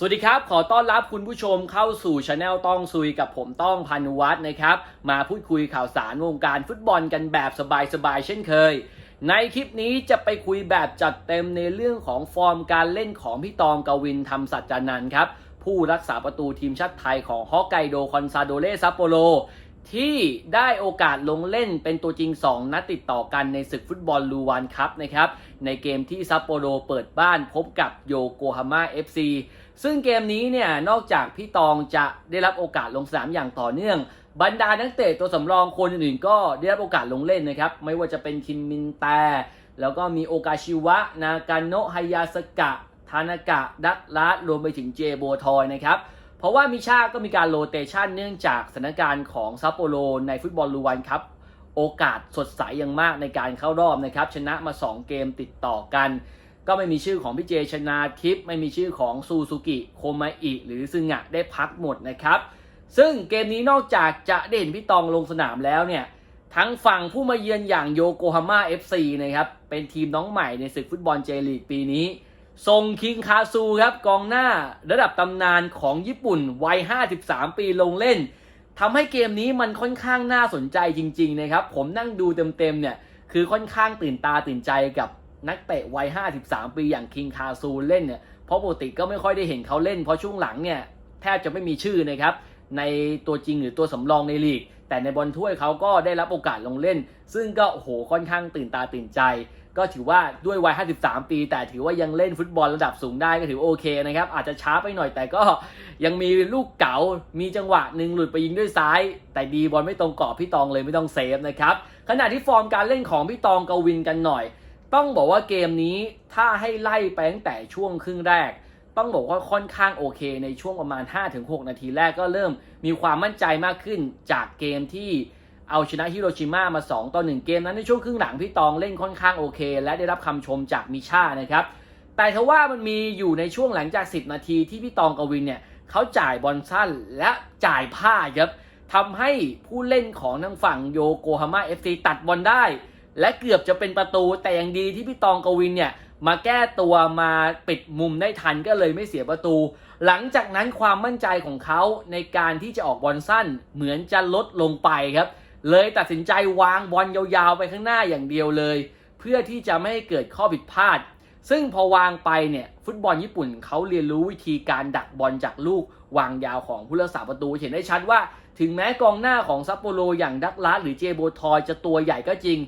สวัสดีครับ ขอต้อนรับคุณผู้ชมเข้าสู่ช anel ต้องซุยกับผมต้องพานุวัฒน์นะครับ มาพูดคุยข่าวสารวงการฟุตบอลกันแบบสบายๆเช่นเคย ในคลิปนี้จะไปคุยแบบจัดเต็มในเรื่องของฟอร์มการเล่นของพี่ตองกวินทำสัจจานันท์ครับ ผู้รักษาประตูทีมชาติไทยของฮอกไกโดคอนซาโดเลซัปโปโรที่ได้โอกาสลงเล่นเป็นตัวจริง 2 นัดติดต่อกันในศึกฟุตบอลลูวานคัพนะครับในเกมที่ซัปโปโรเปิดบ้านพบกับโยโกฮาม่า FC ซึ่งเกมนี้เนี่ยนอกจากพี่ตองจะได้รับโอกาสลงสนามอย่างต่อเนื่อง บรรดานักเตะตัวสำรองคนอื่นๆก็ได้รับโอกาสลงเล่นนะครับ ไม่ว่าจะเป็นคินมินแต แล้วก็มีโอกาชิวะ นากาโนะไฮยาสกะ ทานากะ ดักลาดรวมไปถึงเจโบทอยนะครับ เพราะว่ามิชาก็มีการโรเตชันเนื่องจากสถานการณ์ของซัปโปโรในฟุตบอลลูวันครับ โอกาสสดใสอย่างมากในการเข้ารอบนะครับ ชนะมา 2 เกมติดต่อกัน ก็ไม่มีชื่อของพี่เจชนาทิพย์ไม่มีชื่อของซูซูกิโคมาอิหรือซึงะได้พักหมดนะครับ ซึ่งเกมนี้นอกจากจะได้เห็นพี่ตองลงสนามแล้วเนี่ยทั้งฝั่งผู้มาเยือนอย่างโยโกฮาม่า FC นะครับเป็นทีมน้องใหม่ในศึกฟุตบอลเจลีกปีนี้ส่งคิงคาซูครับกองหน้าระดับตำนานของญี่ปุ่นวัย 53 ปีลงเล่นทำให้เกมนี้มันค่อนข้างน่าสนใจจริง ๆ นะครับ ผมนั่งดูเต็มๆเนี่ยคือค่อนข้างตื่นตาตื่นใจกับ นักเตะวัย 53 ปีอย่างคิงคาซูเล่นเนี่ย เพราะปกติก็ไม่ค่อยได้เห็นเขาเล่น เพราะช่วงหลังเนี่ยแทบจะไม่มีชื่อนะครับ ในตัวจริงหรือตัวสำรองในลีก แต่ในบอลถ้วยเขาก็ได้รับโอกาสลงเล่น ซึ่งก็โหค่อนข้างตื่นตาตื่นใจ ก็ถือว่าด้วยวัย 53 ปี แต่ถือว่ายังเล่นฟุตบอลระดับสูงได้ก็ถือโอเคนะครับ อาจจะช้าไปหน่อยแต่ก็ยังมีลูกเก๋า มีจังหวะหนึ่งหลุดไปยิงด้วยซ้าย แต่ดีบอลไม่ตรงกรอบพี่ตองเลยไม่ต้องเซฟนะครับ ขณะที่ฟอร์มการเล่นของพี่ตองกวินกันหน่อย ต้องบอกว่าเกมนี้ถ้าให้ไล่ไปตั้งแต่ช่วงครึ่งแรก ต้องบอกว่าค่อนข้างโอเค ในช่วงประมาณ 5-6 นาทีแรกก็เริ่มมีความมั่นใจมากขึ้นจากเกมที่เอาชนะฮิโรชิมามา 2 ต่อ 1 เกมนั้นในช่วงครึ่งหลังพี่ตองเล่นค่อนข้างโอเค และได้รับคำชมจากมิชานะครับ แต่ทว่ามันมีอยู่ในช่วงหลังจาก 10 นาทีที่พี่ตองกวินเนี่ยเขาจ่ายบอลสั้นและจ่ายพลาครับทำให้ผู้เล่นของทางฝั่งโยโกฮาม่าเอฟซีตัดบอลได้ และเกือบจะเป็นประตูแต่อยังดีที่พี่ตองกวินเนี่ยมาแก้ตัวมาปิดมุมได้ทันก็เลยไม่เสียประตู หลังจากนั้นความมั่นใจของเขาในการที่จะออกบอลสั้นเหมือนจะลดลงไปครับ เลยตัดสินใจวางบอลยาวๆไปข้างหน้าอย่างเดียวเลย เพื่อที่จะไม่ให้เกิดข้อผิดพลาด ซึ่งพอวางไปเนี่ยฟุตบอลญี่ปุ่นเขาเรียนรู้วิธีการดักบอลจากลูกวางยาวของผู้รักษาประตูเห็นได้ชัดว่า ถึงแม้กองหน้าของซัปโปโรอย่างดักลาสหรือเจโบทอยจะตัวใหญ่ก็จริง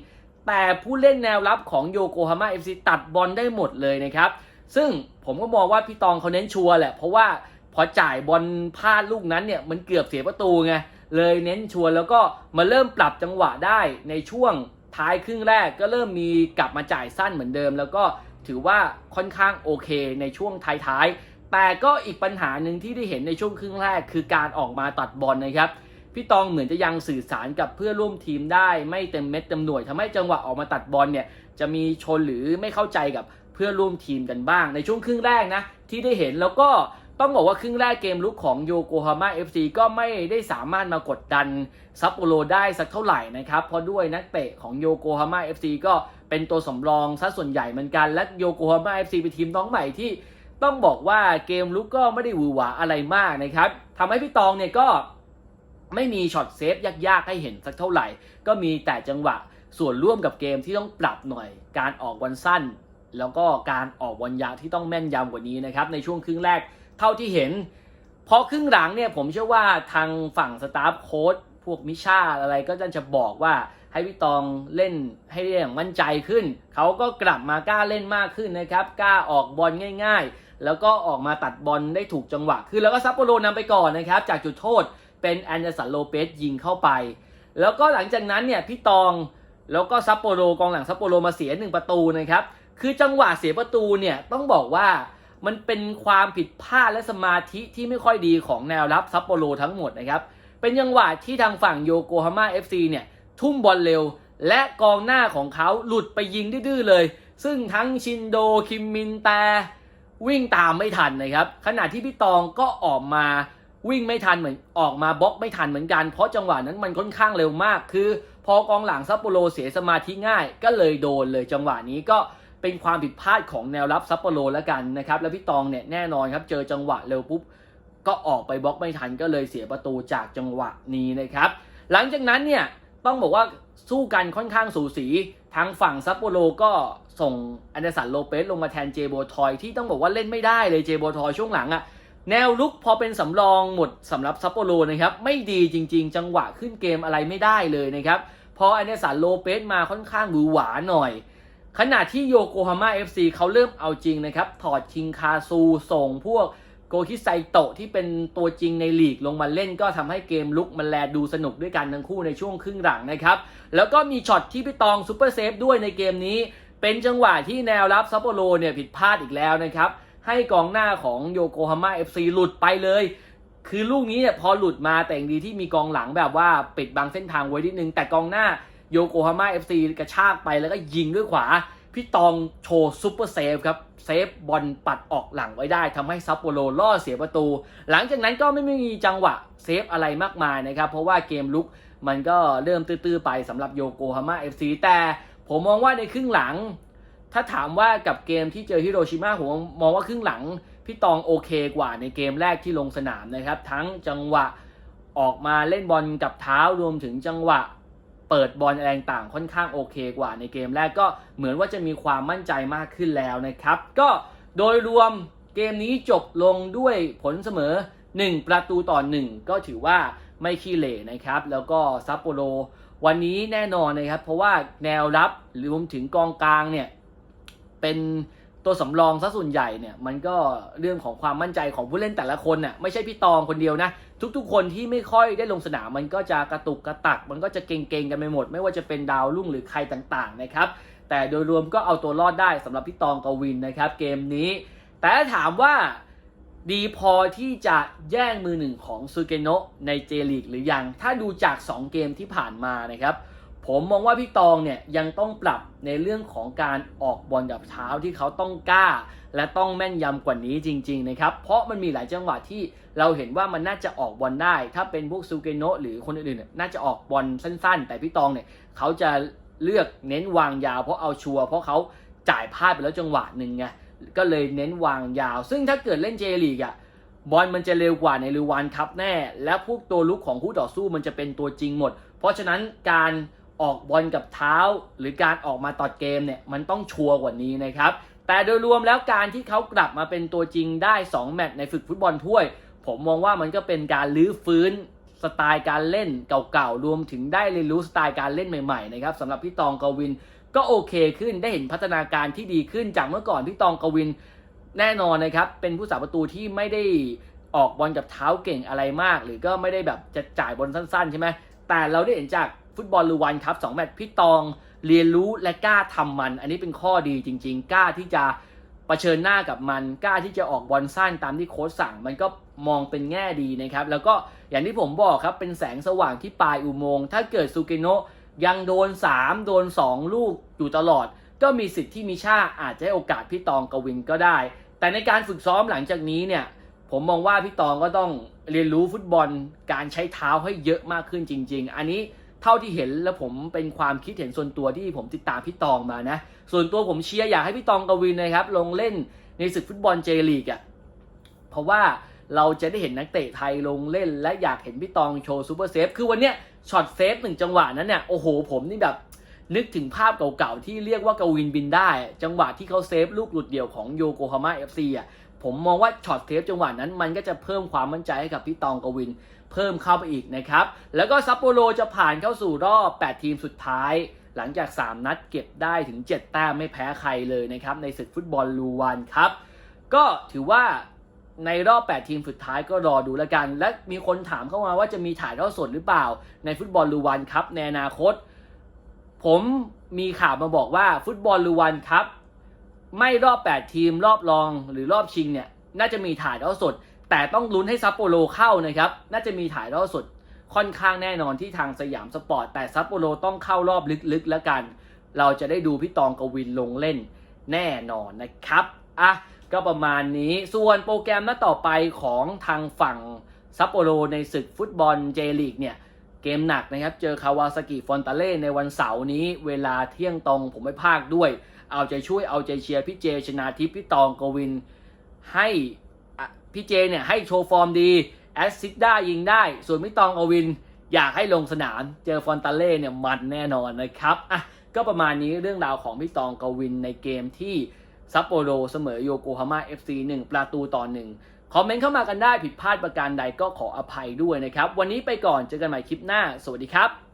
แต่ผู้เล่นแนวรับของโยโกฮาม่าเอฟซีตัดบอลได้หมดเลยนะครับ ซึ่งผมก็มองว่าพี่ตองเขาเน้นชัวร์แหละ เพราะว่าพอจ่ายบอลพลาดลูกนั้นเนี่ยมันเกือบเสียประตูไง เลยเน้นชัวร์แล้วก็มาเริ่มปรับจังหวะได้ในช่วงท้ายครึ่งแรกก็เริ่มมีกลับมาจ่ายสั้นเหมือนเดิม แล้วก็ถือว่าค่อนข้างโอเคในช่วงท้ายๆแต่ก็อีกปัญหาหนึ่งที่ได้เห็นในช่วงครึ่งแรกคือการออกมาตัดบอลนะครับ พี่ตองเหมือนจะยังสื่อสารกับเพื่อร่วมทีมได้ไม่เต็มเม็ดเต็มหน่วยทำให้จังหวะออกมาตัดบอลเนี่ยจะมีชนหรือไม่เข้าใจกับเพื่อร่วมทีมกันบ้าง ในช่วงครึ่งแรกนะที่ได้เห็นแล้วก็ต้องบอกว่าครึ่งแรกเกมลุกของโยโกฮาม่า FC ก็ไม่ได้สามารถมากดดันซัปโปโรได้สักเท่าไหร่นะครับเพราะด้วยนักเตะของโยโกฮาม่า FC ก็เป็นตัวสำรองซะส่วนใหญ่เหมือนกัน และโยโกฮาม่า FC เป็นทีมน้องใหม่ที่ต้องบอกว่าเกมลุกก็ไม่ได้หวือหวาอะไรมากนะครับทำให้พี่ตองเนี่ยก็ ไม่มีช็อตเซฟยากๆ ให้เห็นสักเท่าไหร่ ก็มีแต่จังหวะส่วนร่วมกับเกมที่ต้องปรับหน่อย การออกบอลสั้น แล้วก็การออกบอลยาวที่ต้องแม่นยำกว่านี้นะครับ ในช่วงครึ่งแรกเท่าที่เห็นพอครึ่งหลังเนี่ยผมเชื่อว่าทางฝั่งสตาฟโค้ดพวกมิชาอะไรก็จะบอกว่าให้พี่ตองเล่นให้ได้อย่างมั่นใจขึ้น เขาก็กลับมากล้าเล่นมากขึ้นนะครับ กล้าออกบอลง่าย ๆ แล้วก็ออกมาตัดบอลได้ถูกจังหวะขึ้นแล้วก็ซัปโปโรนำไปก่อนนะครับ จากจุดโทษ เป็นแอนเดอร์สันโลเปสยิงเข้าไป แล้วก็หลังจากนั้นเนี่ยพี่ตองแล้วก็ซัปโปโรกองหลังซัปโปโรมาเสียหนึ่งประตูนะครับคือจังหวะเสียประตูเนี่ยต้องบอกว่ามันเป็นความผิดพลาดและสมาธิที่ไม่ค่อยดีของแนวรับซัปโปโรทั้งหมดนะครับเป็นจังหวะที่ทางฝั่งโยโกฮาม่า FC เนี่ยทุ่มบอลเร็ว และกองหน้าของเขาหลุดไปยิงดื้อเลย ซึ่งทั้งชินโดคิมมินแตวิ่งตามไม่ทันนะครับ ขณะที่พี่ตองก็ออกมา วิ่งไม่ทันเหมือนออกมาบล็อกไม่ทันเหมือนกัน เพราะจังหวะนั้นมันค่อนข้างเร็วมาก คือ พอกองหลังซัปโปโรเสียสมาธิง่าย ก็เลยโดนเลยจังหวะนี้ก็เป็นความผิดพลาดของแนวรับซัปโปโรแล้วกันนะครับ แล้วพี่ตองเนี่ยแน่นอนครับเจอจังหวะเร็วปุ๊บก็ออกไปบล็อกไม่ทันก็เลยเสียประตูจากจังหวะนี้นะครับ หลังจากนั้นเนี่ยต้องบอกว่าสู้กันค่อนข้างสูสีทางฝั่งซัปโปโรก็ส่งอันเดสันโลเปสลงมาแทนเจโบทอยที่ต้องบอกว่าเล่นไม่ได้เลยเจโบทอยช่วงหลังอะ แนวลุกพอเป็นสำรองหมดสำหรับซัปโปโรนะครับไม่ดีจริง ๆ จังหวะขึ้นเกมอะไรไม่ได้เลยนะครับพออันเดอร์สันโลเปสมาค่อนข้างหวือหวาหน่อย ขณะที่โยโกฮาม่า FC เขาเริ่มเอาจริงนะครับ ถอดคิงคาซูส่งพวกโกคิไซโตะที่เป็นตัวจริงในลีกลงมาเล่นก็ทำให้เกมลุกมันแลดูสนุกด้วยกันทั้งคู่ในช่วงครึ่งหลังนะครับ แล้วก็มีช็อตที่พี่ตองซูเปอร์เซฟด้วยในเกมนี้ เป็นจังหวะที่แนวรับซัปโปโรเนี่ยผิดพลาดอีกแล้วนะครับ ให้กองหน้าของโยโกฮาม่า FC หลุดไปเลย คือลูกนี้เนี่ยพอหลุดมาแต่งดีที่มีกองหลังแบบว่าปิดบังเส้นทางไว้นิดนึง แต่กองหน้าโยโกฮาม่า FC กระชากไปแล้วก็ยิงด้วยขวา พี่ตองโชว์ซุปเปอร์เซฟครับ เซฟบอลปัดออกหลังไว้ได้ทำให้ซัปโปโรล่อเสียประตู หลังจากนั้นก็ไม่มีจังหวะเซฟอะไรมากมายนะครับ เพราะว่าเกมลุกมันก็เริ่มตื้อๆไปสำหรับโยโกฮาม่า FC แต่ผมมองว่าในครึ่งหลัง ถ้าถามว่ากับเกมที่เจอฮิโรชิมาผมมองว่าครึ่งหลัง พี่ตองโอเคกว่าในเกมแรกที่ลงสนามนะครับ ทั้งจังหวะออกมาเล่นบอลกับเท้ารวมถึงจังหวะเปิดบอลอะไรต่างค่อนข้างโอเคกว่าในเกมแรกก็เหมือนว่าจะมีความมั่นใจมากขึ้นแล้วนะครับ ก็โดยรวมเกมนี้จบลงด้วยผลเสมอ 1 ประตูต่อ 1 ก็ถือว่าไม่ขี้เหร่นะครับ แล้วก็ซัปโปโรวันนี้แน่นอนนะครับ เพราะว่าแนวรับรวมถึงกองกลางเนี่ย เป็นตัวสำรองซะส่วนใหญ่เนี่ยมันก็เรื่องของความมั่นใจของผู้เล่นแต่ละคนน่ะไม่ใช่พี่ตองคนเดียวนะ ทุกๆ คนที่ไม่ค่อยได้ลงสนามมันก็จะกระตุกกระตัก มันก็จะเก่งๆกันไปหมด ไม่ว่าจะเป็นดาวรุ่งหรือใครต่างๆนะครับแต่โดยรวมก็เอาตัวรอดได้สำหรับพี่ตองกวินนะครับเกมนี้ แต่ถ้าถามว่าดีพอที่จะแย่งมือหนึ่งของซูเกโนะในเจลีกหรือยัง ถ้าดูจาก 2 เกมที่ผ่านมานะครับ ผมมองว่าพี่ตองเนี่ยยังต้องปรับในเรื่องของการออกบอลกับเท้าที่เขาต้องกล้า และต้องแม่นยำกว่านี้จริง ๆ นะครับ เพราะมันมีหลายจังหวะที่เราเห็นว่ามันน่าจะออกบอลได้ ถ้าเป็นพวกซูเกโนะหรือคนอื่นๆเนี่ยน่าจะออกบอลสั้น ๆ แต่พี่ตองเนี่ยเขาจะเลือกเน้นวางยาว เพราะเอาชัวร์เพราะเขาจ่ายพลาดไปแล้วจังหวะหนึ่งไงก็เลยเน้นวางยาว ซึ่งถ้าเกิดเล่นเจลีกอะบอลมันจะเร็วกว่าในลูวานคัพแน่ และพวกตัวลุกของคู่ต่อสู้มันจะเป็นตัวจริงหมด เพราะฉะนั้นการ ออกบอลกับเท้า หรือการออกมาตัดเกมเนี่ยมันต้องชัวร์กว่านี้นะครับ แต่โดยรวมแล้วการที่เขากลับมาเป็นตัวจริงได้ 2 แมตช์ในฝึกฟุตบอลถ้วย ผมมองว่ามันก็เป็นการลื้อฟื้นสไตล์การเล่นเก่าๆ รวมถึงได้เรียนรู้สไตล์การเล่นใหม่ๆนะครับสำหรับพี่ตองกวินก็โอเคขึ้นได้เห็นพัฒนาการที่ดีขึ้นจากเมื่อก่อนพี่ตองกวินแน่นอนนะครับ เป็นผู้สาประตูที่ไม่ได้ออกบอลกับเท้าเก่งอะไรมาก หรือก็ไม่ได้แบบจะจ่ายบอลสั้นๆใช่ไหมแต่เราได้เห็นจาก ฟุตบอลลูวันครับสองแมตช์พี่ตองเรียนรู้และกล้าทำมัน อันนี้เป็นข้อดีจริง ๆ กล้าที่จะเผชิญหน้ากับมัน กล้าที่จะออกบอลสั้นตามที่โค้ชสั่ง มันก็มองเป็นแง่ดีนะครับ แล้วก็อย่างที่ผมบอกครับเป็นแสงสว่างที่ปลายอุโมงค์ถ้าเกิดซูเกโนะยังโดน 3 โดน 2 ลูกอยู่ตลอด ก็มีสิทธิ์ที่มิชาอาจจะให้โอกาสพี่ตองกวินก็ได้ แต่ในการฝึกซ้อมหลังจากนี้เนี่ยผมมองว่าพี่ตองก็ต้องเรียนรู้ฟุตบอลการใช้เท้าให้เยอะมากขึ้นจริง ๆ อันนี้ เท่าที่เห็นแล้วผมเป็นความคิดเห็นส่วนตัวที่ผมติดตามพี่ตองมานะ ส่วนตัวผมเชียร์อยากให้พี่ตองกวินนะครับ ลงเล่นในศึกฟุตบอลเจลีกอะ่ะเพราะว่าเราจะได้เห็นนักเตะไทยลงเล่น และอยากเห็นพี่ตองโชว์ซูเปอร์เซฟคือวันเนี้ยช็อตเซฟหนึ่งจังหวะนั้นเนี่ยโอ้โหผมนี่แบบนึกถึงภาพเก่าๆ ที่เรียกว่ากวินบินได้ จังหวะที่เขาเซฟลูกหลุดเดี่ยวของโยโกฮาม่าเอฟซีอะผมมองว่าช็อตเซฟจังหวะนั้นมันก็จะเพิ่มความมั่นใจให้กับพี่ตองกวิน เพิ่มเข้าไปอีกนะครับ แล้วก็ซัปโปโรจะผ่านเข้าสู่รอบ 8 ทีมสุดท้าย หลังจาก 3 นัดเก็บได้ถึง 7 แต้มไม่แพ้ใครเลยนะครับ ในศึกฟุตบอลลูวานครับ ก็ถือว่าในรอบ 8 ทีมสุดท้ายก็รอดูแล้วกัน และมีคนถามเข้ามาว่าจะมีถ่ายทอดสดหรือเปล่า ในฟุตบอลลูวานครับในอนาคต ผมมีข่าวมาบอกว่าฟุตบอลลูวันครับ ไม่รอบ 8 ทีมรอบรองหรือรอบชิงเนี่ย น่าจะมีถ่ายทอดสด แต่ต้องลุ้นให้ซัปโปโรเข้านะครับ น่าจะมีถ่ายทอดสดค่อนข้างแน่นอนที่ทางสยามสปอร์ต แต่ซัปโปโรต้องเข้ารอบลึกๆแล้วกัน เราจะได้ดูพี่ตองกวินลงเล่นแน่นอนนะครับ อะ ก็ประมาณนี้ ส่วนโปรแกรมนัดต่อไปของทางฝั่งซัปโปโรในศึกฟุตบอลเจลีกเนี่ย เกมหนักนะครับ เจอคาวาซากิฟอนตาเล่ในวันเสาร์นี้เวลาเที่ยงตรงผมไม่พลาดด้วย เอาใจช่วยเอาใจเชียร์พี่เจชนาทิพย์พี่ตองกวินให้ พี่เจเนี่ยให้โชว์ฟอร์มดีแอสซิสต์ได้ยิงได้ ส่วนพี่ตองกวิน อยากให้ลงสนาม เจอฟอนตาเล่เนี่ยมันแน่นอนนะครับอะก็ประมาณนี้เรื่องราวของพี่ตองกวินในเกมที่ซัปโปโรเสมอโยโกฮาม่า FC 1 ประตูต่อหนึ่งคอมเมนต์เข้ามากันได้ผิดพลาดประการใดก็ขออภัยด้วยนะครับ วันนี้ไปก่อนเจอกันใหม่คลิปหน้า สวัสดีครับ